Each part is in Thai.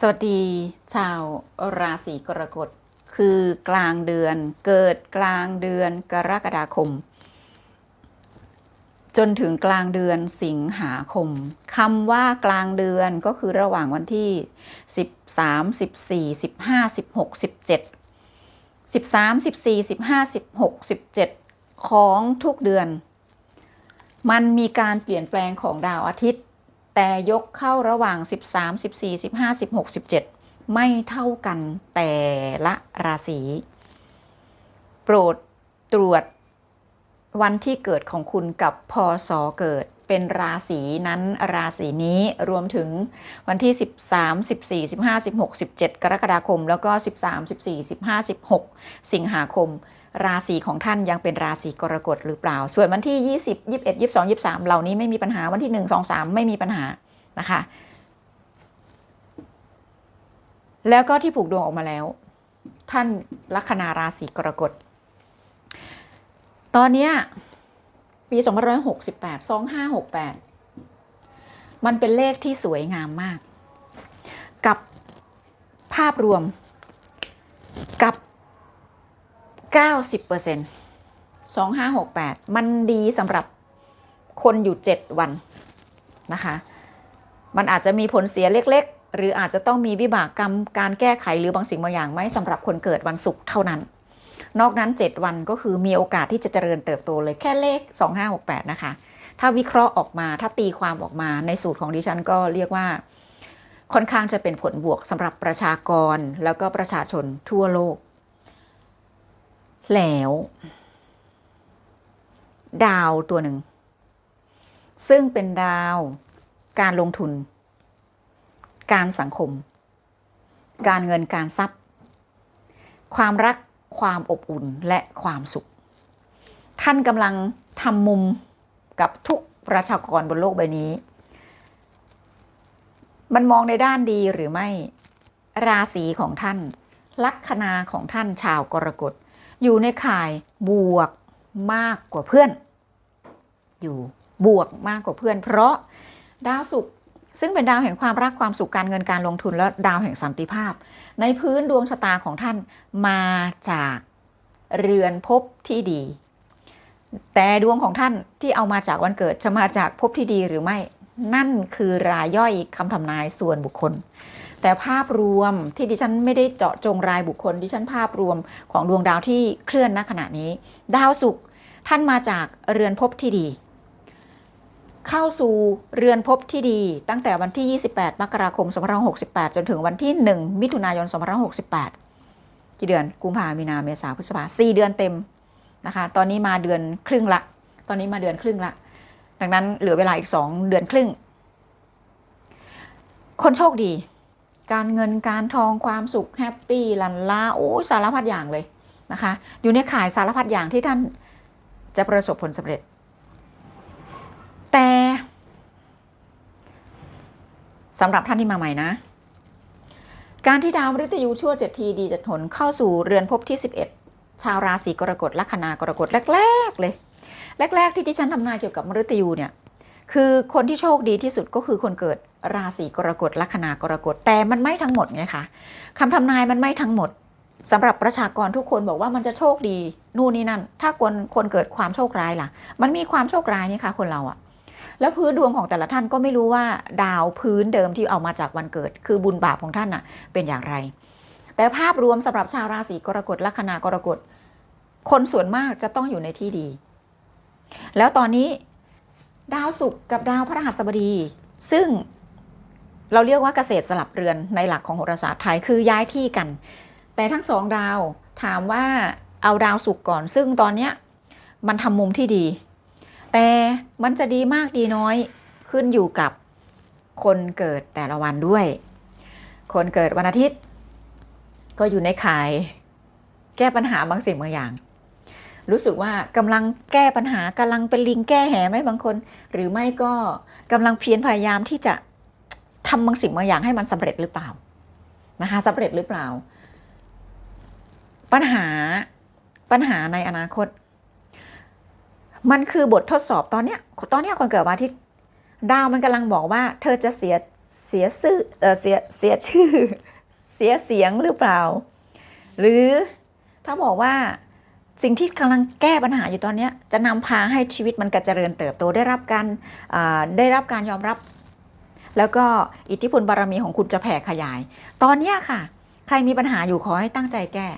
สวัสดีชาวราศีกรกฎคือกลางเดือนเกิดกลางเดือนกรกฎาคม จนถึงกลางเดือนสิงหาคมคำว่ากลางเดือนก็คือระหว่างวันที่ 13 14 15 16 17 13 14 15 16 17 ของทุกเดือน มันมีการเปลี่ยนแปลงของดาวอาทิตย์ แต่ยกเข้าระหว่าง 13 14 15 16 17 ไม่เท่ากันแต่ละราศี โปรดตรวจวันที่เกิดของคุณกับพศเกิดเป็นราศีนั้นราศีนี้รวมถึงวันที่ 13 14 15 16 17 กรกฎาคม แล้วก็ 13 14 15 16 สิงหาคม ราศีของท่านยังเป็นราศีกรกฎหรือเปล่า ส่วนวันที่ 20 21 22 23 เหล่านี้ไม่มีปัญหาวันที่ 1 2 3 ไม่มีปัญหานะคะ แล้วก็ที่ผูกดวงออกมาแล้ว ท่านลัคนาราศีกรกฎ ตอนนี้ยปี2568 2568 มันเป็นเลขที่สวยงามมาก กับภาพรวมกับ 90% 2568 มันดีสำหรับคนอยู่ 7 วันนะคะ มันอาจจะมีผลเสียเล็กๆ หรืออาจจะต้องมีวิบากกรรมการแก้ไขหรือบางสิ่งบางอย่างไหมสำหรับคนเกิดวันศุกร์เท่านั้น นอกนั้น 7 วันก็คือมีโอกาสที่จะเจริญเติบโตเลยแค่เลข 2568 นะคะ ถ้าวิเคราะห์ออกมาถ้าตีความออกมาในสูตรของดิฉันก็เรียกว่าค่อนข้างจะเป็นผลบวกสำหรับประชากรแล้วก็ประชาชนทั่วโลก แล้ว ดาวตัวหนึ่ง ซึ่งเป็นดาวการลงทุน การสังคม การเงินการทรัพย์ ความรักความอบอุ่นและความสุข ท่านกำลังทำมุมกับทุกประชากรบนโลกใบนี้ มันมองในด้านดีหรือไม่ ราศีของท่าน ลัคนาของท่านชาวกรกฎ อยู่ในข่ายบวกมากกว่าเพื่อน อยู่บวกมากกว่าเพื่อน เพราะดาวศุกร์ซึ่งเป็นดาวแห่งความรักความสุขการเงินการลงทุนและดาวแห่งสันติภาพ ในพื้นดวงชะตาของท่านมาจากเรือนภพที่ดี แต่ดวงของท่านที่เอามาจากวันเกิดจะมาจากภพที่ดีหรือไม่ นั่นคือรายย่อยคำทำนายส่วนบุคคล แต่ภาพรวมที่ดิฉันไม่ได้เจาะจงรายบุคคล ดิฉันภาพรวมของดวงดาวที่เคลื่อนณขณะนี้ ดาวศุกร์ท่านมาจากเรือนภพที่ดี เข้าสู่เรือนภพที่ดี ตั้งแต่วันที่ 28 มกราคม 2568 จนถึงวันที่ 1 มิถุนายน 2568 กี่เดือนกุมภามีนาเมษาพฤษภาสี่เดือนเต็มนะคะ ตอนนี้มาเดือนครึ่งละ ตอนนี้มาเดือนครึ่งละ ดังนั้นเหลือเวลาอีก 2 เดือนครึ่ง คนโชคดี การเงินการทองความสุขแฮปปี้ลันลาโอ้สารพัดอย่างเลยนะคะ อยู่ในข่ายสารพัดอย่างที่ท่านจะประสบผลสำเร็จ แต่สำหรับท่านที่มาใหม่นะ การที่ดาวมฤตยูชั่วเจ็ดทีดีจะหนเข้าสู่เรือนภพที่ 11 ชาวราศีกรกฎลัคนากรกฎแรกๆเลย แรก ๆ ที่ดิฉันทำนายเกี่ยวกับมฤตยูเนี่ยคือคนที่โชคดีที่สุดก็คือคนเกิด ราศีกรกฎลัคนากรกฎแต่มันไม่ทั้งหมดไงคะคำทำนายมันไม่ทั้งหมดสำหรับประชากรทุกคนบอกว่ามันจะโชคดีนู่นนี่นั่น ถ้าคนคนเกิดความโชคร้ายล่ะ มันมีความโชคร้ายนี่คะคนเราอะแล้วพื้นดวงของแต่ละท่านก็ไม่รู้ว่า ดาวพื้นเดิมที่เอามาจากวันเกิด คือบุญบาปของท่านน่ะเป็นอย่างไร แต่ภาพรวมสำหรับชาวราศีกรกฎลัคนากรกฎคนส่วนมากจะต้องอยู่ในที่ดี แล้วตอนนี้ดาวศุกร์กับดาวพระรหัสบดี ซึ่ง เราเรียกว่าเกษตรสลับเรือนในหลักของโหราศาสตร์ไทยคือย้ายที่กัน แต่ทั้งสองดาวถามว่าเอาดาวศุกร์ก่อน ซึ่งตอนเนี้ยมันทำมุมที่ดี แต่มันจะดีมากดีน้อยขึ้นอยู่กับคนเกิดแต่ละวันด้วย คนเกิดวันอาทิตย์ ก็อยู่ในข่ายแก้ปัญหาบางสิ่งบางอย่าง รู้สึกว่ากำลังแก้ปัญหากำลังเป็นลิงแก้แหไหมบางคน หรือไม่ก็กำลังเพียรพยายามที่จะ ทำบางสิ่งบางอย่างให้มันสำเร็จหรือเปล่านะคะสำเร็จหรือเปล่า ปัญหาปัญหาในอนาคต มันคือบททดสอบตอนเนี้ยตอนเนี้ยคนเกิดวันอาทิตย์ดาวมันกำลังบอกว่า เธอจะเสียเสียชื่อเออเสียเสียชื่อ เสียเสียงหรือเปล่า หรือถ้าบอกว่าสิ่งที่กำลังแก้ปัญหาอยู่ตอนเนี้ยจะนำพาให้ชีวิตมันกระเจริญเติบโตได้รับการได้รับการยอมรับ แล้วก็อิทธิพลบารมีของคุณจะแผ่ขยาย ตอนเนี้ยค่ะ ใครมีปัญหาอยู่ขอให้ตั้งใจแก้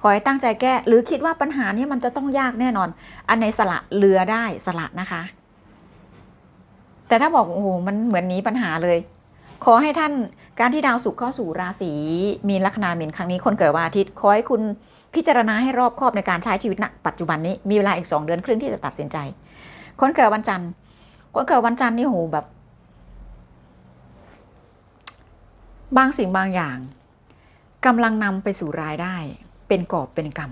ขอให้ตั้งใจแก้ หรือคิดว่าปัญหานี้มันจะต้องยากแน่นอน อันในสละเรือได้สละนะคะ แต่ถ้าบอกโอ้โหมันเหมือนหนี้ปัญหาเลย ขอให้ท่านการที่ดาวศุกร์เข้าสู่ราศีมีนลัคนามีนครั้งนี้คนเกิดวันอาทิตย์ขอให้คุณพิจารณาให้รอบคอบในการใช้ชีวิตณปัจจุบันนี้มีเวลาอีกสองเดือนครึ่งที่จะตัดสินใจ คนเกิดวันจันทร์คนเกิดวันจันทร์นี่โหแบบ บางสิ่งบางอย่างกำลังนำไปสู่รายได้ เป็นกอบเป็นกรรม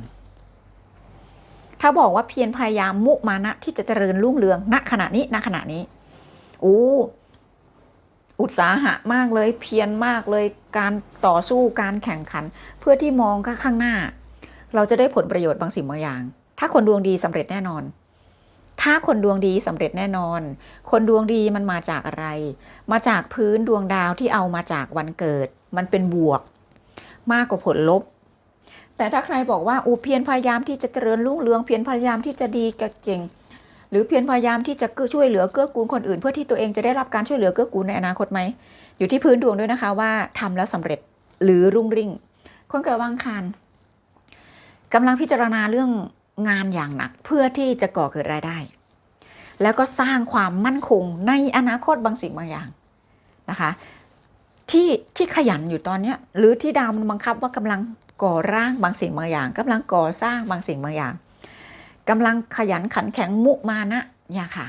ถ้าบอกว่าเพียรพยายามมุมานะที่จะเจริญรุ่งเรืองณขณะนี้ณขณะนี้โอ้อุตสาหะมากเลยเพียรมากเลยการต่อสู้การแข่งขัน เพื่อที่มองข้างหน้า เราจะได้ผลประโยชน์บางสิ่งบางอย่าง ถ้าคนดวงดีสำเร็จแน่นอน ถ้าคนดวงดีสำเร็จแน่นอน คนดวงดีมันมาจากอะไร มาจากพื้นดวงดาวที่เอามาจากวันเกิด มันเป็นบวก มากกว่าผลลบ แต่ถ้าใครบอกว่าอูเพียรพยายามที่จะเจริญรุ่งเรืองเพียรพยายามที่จะดีเก่ง หรือเพียรพยายามที่จะช่วยเหลือเกื้อกูลคนอื่น เพื่อที่ตัวเองจะได้รับการช่วยเหลือเกื้อกูลในอนาคตไหมอยู่ที่พื้นดวงด้วยนะคะว่าทำแล้วสำเร็จหรือรุ่งริ่งคนเกิดวางคารกำลังพิจารณาเรื่อง งานอย่างหนักเพื่อที่จะก่อเกิดรายได้ แล้วก็สร้างความมั่นคงในอนาคตบางสิ่งบางอย่างนะคะที่ที่ขยันอยู่ตอนนี้หรือที่ดาวมันบังคับว่ากำลังก่อร่างบางสิ่งบางอย่างกำลังก่อสร้างบางสิ่งบางอย่างกำลังขยันขันแข็งมุมานะเนี่ยค่ะ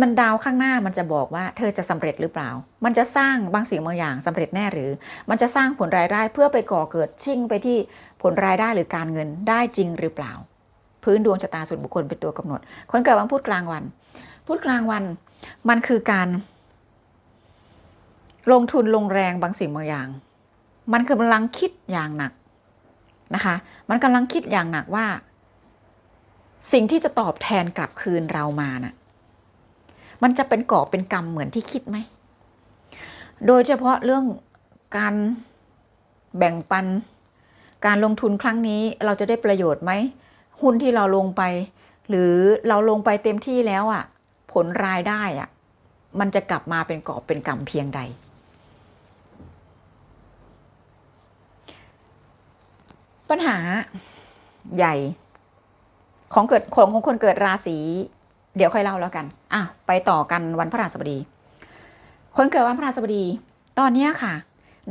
มันดาวข้างหน้ามันจะบอกว่า เธอจะสำเร็จหรือเปล่า มันจะสร้างบางสิ่งบางอย่างสำเร็จแน่หรือ มันจะสร้างผลรายได้เพื่อไปก่อเกิดชิ่งไปที่ผลรายได้หรือการเงินได้จริงหรือเปล่า พื้นดวงชะตาส่วนบุคคลเป็นตัวกำหนด คนเกิดวันพุธกลางวัน พุธกลางวันมันคือการ ลงทุนลงแรงบางสิ่งบางอย่าง มันกำลังคิดอย่างหนักนะคะ มันกำลังคิดอย่างหนักว่า สิ่งที่จะตอบแทนกลับคืนเรามาน่ะมันจะเป็นก่อเป็นกรรมเหมือนที่คิดไหม โดยเฉพาะเรื่องการแบ่งปัน การลงทุนครั้งนี้เราจะได้ประโยชน์ไหม หุ้นที่เราลงไป หรือเราลงไปเต็มที่แล้วอะ่ะ ผลรายได้อะ่ะ มันจะกลับมาเป็นกอบเป็นกรรมเพียงใด ปัญหาใหญ่ของเกิดของของคนเกิดราศีเดี๋ยวค่อยเล่าแล้วกันอะไปต่อกันวันพระราชบดี คนเกิดวันพระราชบดี ตอนนี้ค่ะ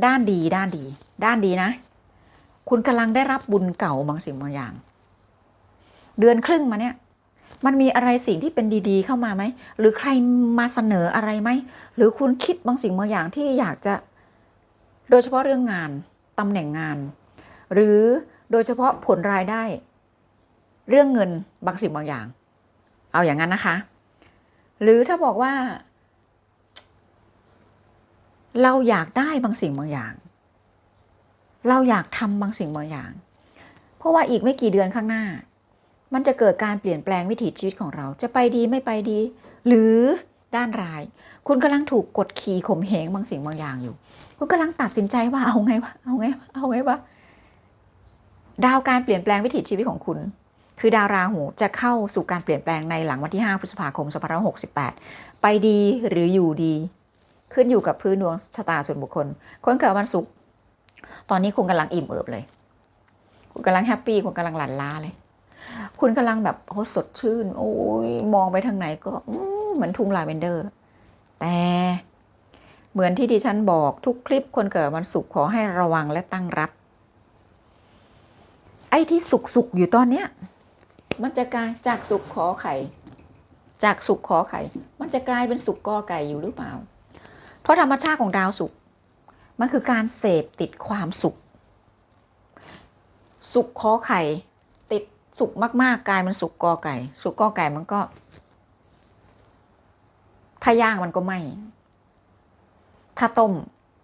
ด้านดีด้านดี ด้านดีนะ คุณกำลังได้รับบุญเก่าบางสิ่งบางอย่าง เดือนครึ่งมาเนี่ย มันมีอะไรสิ่งที่เป็นดี ๆ เข้ามาไหม หรือใครมาเสนออะไรไหม หรือคุณคิดบางสิ่งบางอย่างที่อยากจะ โดยเฉพาะเรื่องงานตำแหน่งงาน หรือโดยเฉพาะผลรายได้ เรื่องเงินบางสิ่งบางอย่าง เอาอย่างนั้นนะคะ หรือถ้าบอกว่า เราอยากได้บางสิ่งบางอย่าง เราอยากทำบางสิ่งบางอย่าง เพราะว่าอีกไม่กี่เดือนข้างหน้า มันจะเกิดการเปลี่ยนแปลงวิถีชีวิตของเราจะไปดีไม่ไปดี หรือด้านร้าย คุณกำลังถูกกดขี่ข่มเหงบางสิ่งบางอย่างอยู่ คุณกำลังตัดสินใจว่าเอาไงวะเอาไงวะเอาไงวะดาวการเปลี่ยนแปลงวิถีชีวิตของคุณ คือดาวราหูจะเข้าสู่การเปลี่ยนแปลงในหลังวันที่ 5 พฤษภาคม 2568 ไปดีหรืออยู่ดี ขึ้นอยู่กับพื้นดวงชะตาส่วนบุคคล คนเกิดวันศุกร์ตอนนี้คุณกำลังอิ่มเอิบเลย คุณกำลังแฮปปี้คุณกำลังหลั่นล้าเลย คุณกำลังแบบโอ้สดชื่น โอ้ยมองไปทางไหนก็เหมือนทุ่งลาเวนเดอร์ แต่เหมือนที่ดิฉันบอกทุกคลิปคนเกิดวันศุกร์ขอให้ระวังและตั้งรับ ไอ้ที่สุกสุกอยู่ตอนเนี้ยมันจะกลายจากสุกขอไข่ จากสุกขอไข่ มันจะกลายเป็นสุกกอไก่อยู่หรือเปล่า เพราะธรรมชาติของดาวสุกมันคือการเสพติดความสุข สุกขอไข่ สุกมาก ๆกายเป็นสุกกอไก่ สุกกอไก่มันก็ ถ้าย่างมันก็ไหม้ถ้าต้ม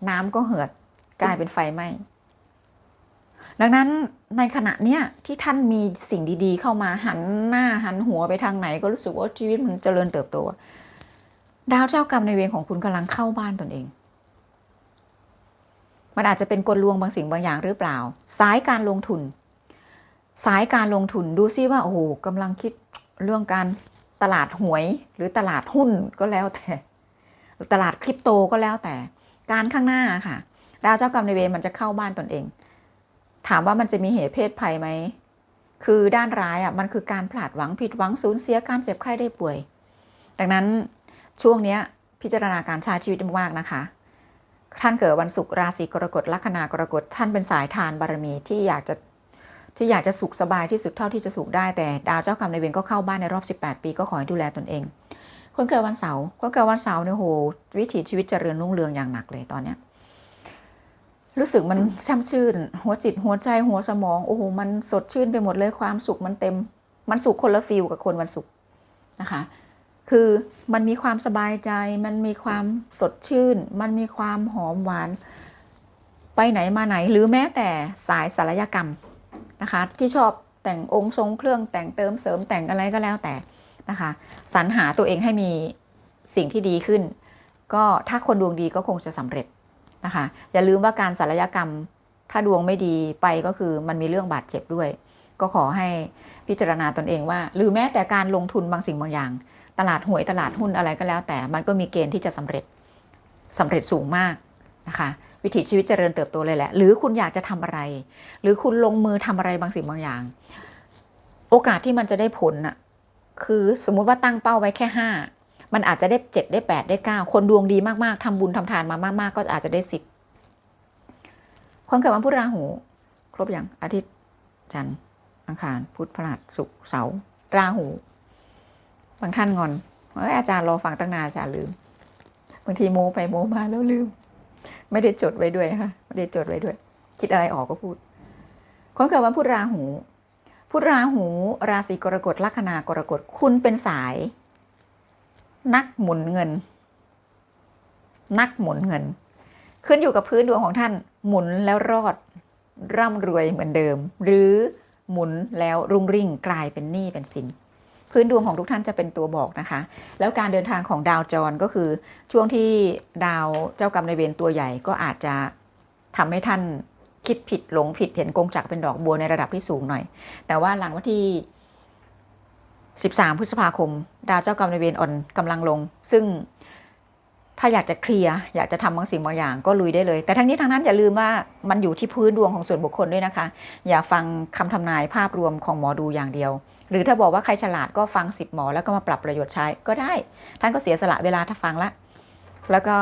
น้ำก็เหือดกลายเป็นไฟไหม้ดังนั้นในขณะเนี้ยที่ท่านมีสิ่งดีๆ เข้ามาหันหน้าหันหัวไปทางไหน ก็รู้สึกว่าชีวิตมันเจริญเติบโต ดาวเจ้ากรรมในเวรของคุณกำลังเข้าบ้านตนเอง มันอาจจะเป็นกลลวงบางสิ่งบางอย่างหรือเปล่า สายการลงทุน สายการลงทุนดูซิว่าโอ้โหกำลังคิดเรื่องการตลาดหวยหรือตลาดหุ้นก็แล้วแต่ ตลาดคริปโตก็แล้วแต่ การข้างหน้าค่ะดาวเจ้ากรรมในายเวรมันจะเข้าบ้านตนเอง ถามว่ามันจะมีเหตุเพศภัยไหมคือด้านร้ายอะมันคือการพลาดหวังผิดหวังสูญเสียการเจ็บไข้ได้ป่วย ดังนั้นช่วงเนี้ยพิจารณาการใช้ชีวิตมากๆนะคะ ท่านเกิดวันศุกร์ราศีกรกฎลัคนากรกฎท่านเป็นสายทานบารมีที่อยากจะ ที่อยากจะสุขสบายที่สุดเท่าที่จะสุขได้แต่ดาวเจ้ากรรมในเวรก็เข้าบ้านในรอบ 18 ปี ก็ขอให้ดูแลตนเอง คนเกิดวันเสาร์คนเกิดวันเสาร์เนี่ยโหวิถีชีวิตเจริญรุ่งเรืองอย่างหนักเลยตอนเนี้ยรู้สึกมันแช่มชื่น หัวจิตหัวใจหัวสมองโอ้โหมันสดชื่นไปหมดเลยความสุขมันเต็ม มันสุขคนละฟิลกับคนวันศุกร์นะคะ คือมันมีความสบายใจ มันมีความสดชื่น มันมีความหอมหวาน ไปไหนมาไหนหรือแม้แต่สายศัลยกรรม นะคะ ที่ชอบแต่งองค์ทรงเครื่องแต่งเติมเสริมแต่งอะไรก็แล้วแต่นะคะสรรหาตัวเองให้มีสิ่งที่ดีขึ้น ก็ถ้าคนดวงดีก็คงจะสำเร็จนะคะ อย่าลืมว่าการศัลยกรรมถ้าดวงไม่ดีไปก็คือมันมีเรื่องบาดเจ็บด้วย ก็ขอให้พิจารณาตนเองว่า หรือแม้แต่การลงทุนบางสิ่งบางอย่าง ตลาดหวยตลาดหุ้นอะไรก็แล้วแต่ มันก็มีเกณฑ์ที่จะสำเร็จสำเร็จสูงมากนะคะวิถีชีวิตเจริญเติบโตเลยแหละ หรือคุณอยากจะทำอะไร หรือคุณลงมือทำอะไรบางสิ่งบางอย่าง โอกาสที่มันจะได้ผลน่ะคือสมมุติว่าตั้งเป้าไว้แค่ห้ามันอาจจะได้เจ็ดได้แปดได้เก้าคนดวงดีมากๆทำบุญทำทานมามาก ๆ ก็อาจจะได้สิบคนเกิดวันพุธราหู ครบอย่างอาทิตย์จันทร์อังคารพุธพฤหัสศุกร์เสาร์ราหู บางท่านงอนเอ้ยอาจารย์รอฟังตั้งนานอาจารย์ลืม บางทีโมไปโมมาแล้วลืม ไม่ได้จดไว้ด้วยค่ะไม่ได้จดไว้ด้วย คิดอะไรออกก็พูด คนเกิดวันพุธราหูพุธราหู ราศีกรกฎลัคนากรกฎคุณเป็นสาย นักหมุนเงิน นักหมุนเงิน ขึ้นอยู่กับพื้นดวงของท่าน หมุนแล้วรอด ร่ำรวยเหมือนเดิม หรือหมุนแล้วรุ่งริ่งกลายเป็นหนี้เป็นสิน พื้นดวงของทุกท่านจะเป็นตัวบอกนะคะ แล้วการเดินทางของดาวจรก็คือช่วงที่ดาวเจ้ากรรมนายเวรตัวใหญ่ก็อาจจะทำให้ท่านคิดผิดหลงผิดเห็นกงจักเป็นดอกบัวในระดับที่สูงหน่อย แต่ว่าหลังวันที่ 13 พฤษภาคม ดาวเจ้ากรรมนายเวรอ่อนกำลังลง ซึ่งถ้าอยากจะเคลียร์อยากจะทำบางสิ่งบางอย่างก็ลุยได้เลย แต่ทั้งนี้ทั้งนั้นอย่าลืมว่ามันอยู่ที่พื้นดวงของส่วนบุคคลด้วยนะคะ อย่าฟังคำทำนายภาพรวมของหมอดูอย่างเดียว หรือถ้าบอกว่าใครฉลาดก็ฟังสิบหมอ แล้วก็มาปรับประโยชน์ใช้ก็ได้ ท่านก็เสียสละเวลาถ้าฟังละแล้วก็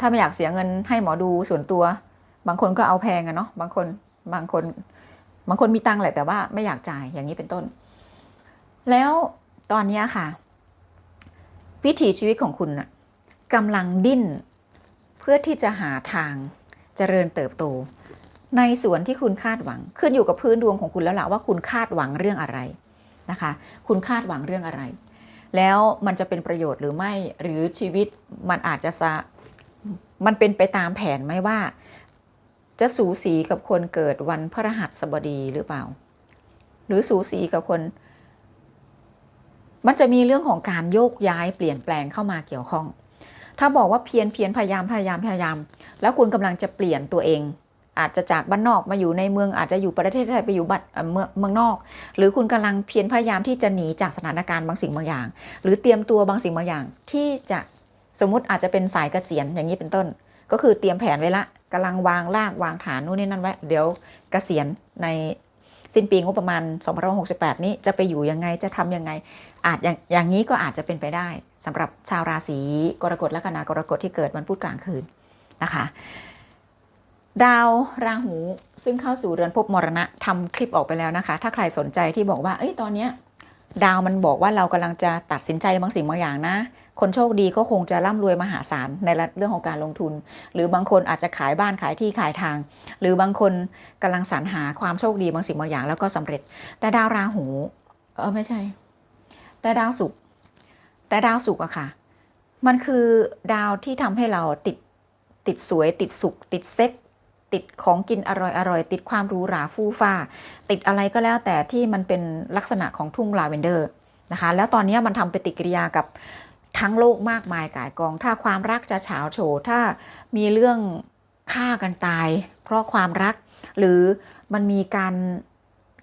ถ้าไม่อยากเสียเงินให้หมอดูส่วนตัว บางคนก็เอาแพงอะเนาะบางคนบางคน บางคนมีตังค์แหละแต่ว่าไม่อยากจ่ายอย่างนี้เป็นต้น แล้วตอนนี้ค่ะ วิถีชีวิตของคุณนะกำลังดิ้น เพื่อที่จะหาทางเจริญเติบโต ในส่วนที่คุณคาดหวัง ขึ้นอยู่กับพื้นดวงของคุณแล้วล่ะว่าคุณคาดหวังเรื่องอะไรนะคะ คุณคาดหวังเรื่องอะไร แล้วมันจะเป็นประโยชน์หรือไม่หรือชีวิตมันอาจจะสะมันเป็นไปตามแผนไหมว่า จะสูสีกับคนเกิดวันพฤหัสบดีหรือเปล่า หรือสูสีกับคน มันจะมีเรื่องของการโยกย้ายเปลี่ยนแปลงเข้ามาเกี่ยวข้อง ถ้าบอกว่าเพียรเพียรพยายามพยายามพยายาม แล้วคุณกำลังจะเปลี่ยนตัวเอง อาจจะจากบ้านนอกมาอยู่ในเมืองอาจจะอยู่ประเทศไทยไปอยู่บัดเอ่อเมืองนอก หรือคุณกำลังเพียรพยายามที่จะหนีจากสถานการณ์บางสิ่งบางอย่าง หรือเตรียมตัวบางสิ่งบางอย่าง ที่จะสมมุติอาจจะเป็นสายเกษียณอย่างนี้เป็นต้น ก็คือเตรียมแผนไว้ละกำลังวางรากวางฐานนู่นนี่นั่นไว้เดี๋ยวเกษียณในสิ้นปีงบประมาณ2568 นี้จะไปอยู่ยังไงจะทำยังไง อาจอย่างอย่างนี้ก็อาจจะเป็นไปได้สำหรับชาวราศีกรกฎและคณากรกฎที่เกิดวันพุธกลางคืนนะคะ ดาวราหูซึ่งเข้าสู่เรือนภพมรณะทำคลิปออกไปแล้วนะคะ ถ้าใครสนใจที่บอกว่า เอ้ยตอนเนี้ยดาวมันบอกว่าเรากำลังจะตัดสินใจบางสิ่งบางอย่างนะ คนโชคดีก็คงจะร่ำรวยมหาศาลในเรื่องของการลงทุน หรือบางคนอาจจะขายบ้านขายที่ขายทาง หรือบางคนกำลังสรรหาความโชคดีบางสิ่งบางอย่างแล้วก็สำเร็จ แต่ดาวราหู เออไม่ใช่ แต่ดาวศุกร์แต่ดาวศุกร์อะค่ะ มันคือดาวที่ทำให้เราติดติดสวยติดสุขติดเซ็ก ติดของกินอร่อยอร่อยติดความหรูหราฟู่ฟ้า ติดอะไรก็แล้วแต่ที่มันเป็นลักษณะของทุ่งลาเวนเดอร์นะคะแล้วตอนนี้มันทำปฏิกิริยากับทั้งโลกมากมายกายกอง ถ้าความรักจะเฉาโฉถ้ามีเรื่องฆ่ากันตาย เพราะความรัก หรือมันมีการ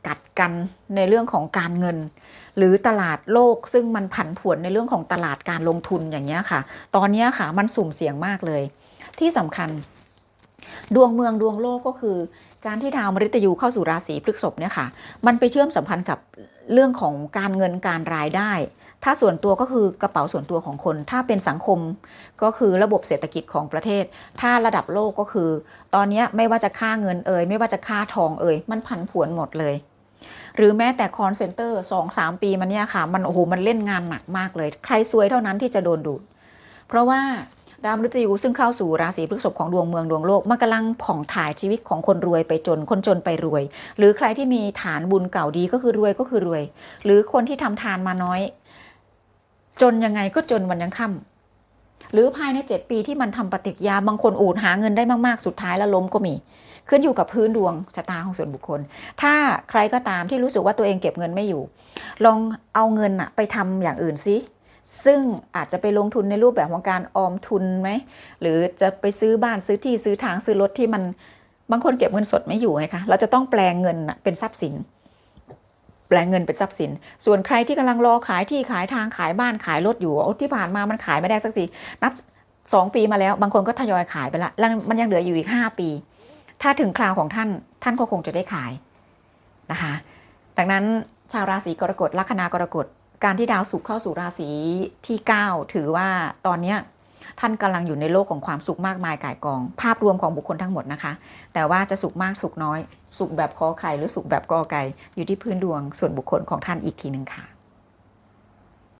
กัดกันในเรื่องของการเงิน หรือตลาดโลกซึ่งมันผันผวนในเรื่องของตลาดการลงทุนอย่างเงี้ยค่ะ ตอนนี้ค่ะมันสุ่มเสี่ยงมากเลย ที่สำคัญ ดวงเมืองดวงโลกก็คือ การที่ดาวมฤตยูเข้าสู่ราศีพฤษภเนี่ยค่ะ มันไปเชื่อมสัมพันธ์กับเรื่องของการเงินการรายได้ ถ้าส่วนตัวก็คือกระเป๋าส่วนตัวของคน ถ้าเป็นสังคมก็คือระบบเศรษฐกิจของประเทศ ถ้าระดับโลกก็คือ ตอนนี้ไม่ว่าจะค่าเงินเอ่ยไม่ว่าจะค่าทองเอ่ยมันผันผวนหมดเลยหรือแม้แต่คอนเซนเตอร์สองสามปีมันเนี่ยค่ะ มันโอ้โหมันเล่นงานหนักมากเลย ใครซวยเท่านั้นที่จะโดนดูด เพราะว่า ดาวมฤตยูซึ่งเข้าสู่ราศีพฤษภของดวงเมืองดวงโลกมันกำลังผ่องถ่ายชีวิตของคนรวยไปจนคนจนไปรวย หรือใครที่มีฐานบุญเก่าดีก็คือรวยก็คือรวย หรือคนที่ทำทานมาน้อย จนยังไงก็จนวันยังค่ำหรือภายในเจ็ดปีที่มันทำปฏิกิยาบางคนอูดหาเงินได้มากๆสุดท้ายแล้วล้มก็มี ขึ้นอยู่กับพื้นดวงชะตาของส่วนบุคคล ถ้าใครก็ตามที่รู้สึกว่าตัวเองเก็บเงินไม่อยู่ ลองเอาเงินอะไปทำอย่างอื่นซิ ซึ่งอาจจะไปลงทุนในรูปแบบของการออมทุนไหม หรือจะไปซื้อบ้านซื้อที่ซื้อทางซื้อรถที่มันบางคนเก็บเงินสดไม่อยู่ไงคะ เราจะต้องแปลงเงินเป็นทรัพย์สิน แปลงเงินเป็นทรัพย์สิน ส่วนใครที่กำลังรอขายที่ขายทางขายบ้านขายรถอยู่ที่ผ่านมามันขายไม่ได้สักทีนับสองปีมาแล้ว บางคนก็ทยอยขายไปละแล้วมันยังเหลืออยู่อีกห้าปี ถ้าถึงคราวของท่านท่านก็คงจะได้ขายนะคะ ดังนั้นชาวราศีกรกฎลัคนากรกฎ การที่ดาวสุขเข้าสู่ราศีที่ 9 ถือว่าตอนเนี้ยท่านกำลังอยู่ในโลกของความสุขมากมายก่ายกอง ภาพรวมของบุคคลทั้งหมดนะคะ แต่ว่าจะสุขมากสุขน้อย สุขแบบคอไข่หรือสุขแบบกอไก่อยู่ที่พื้นดวงส่วนบุคคลของท่านอีกทีหนึ่งค่ะ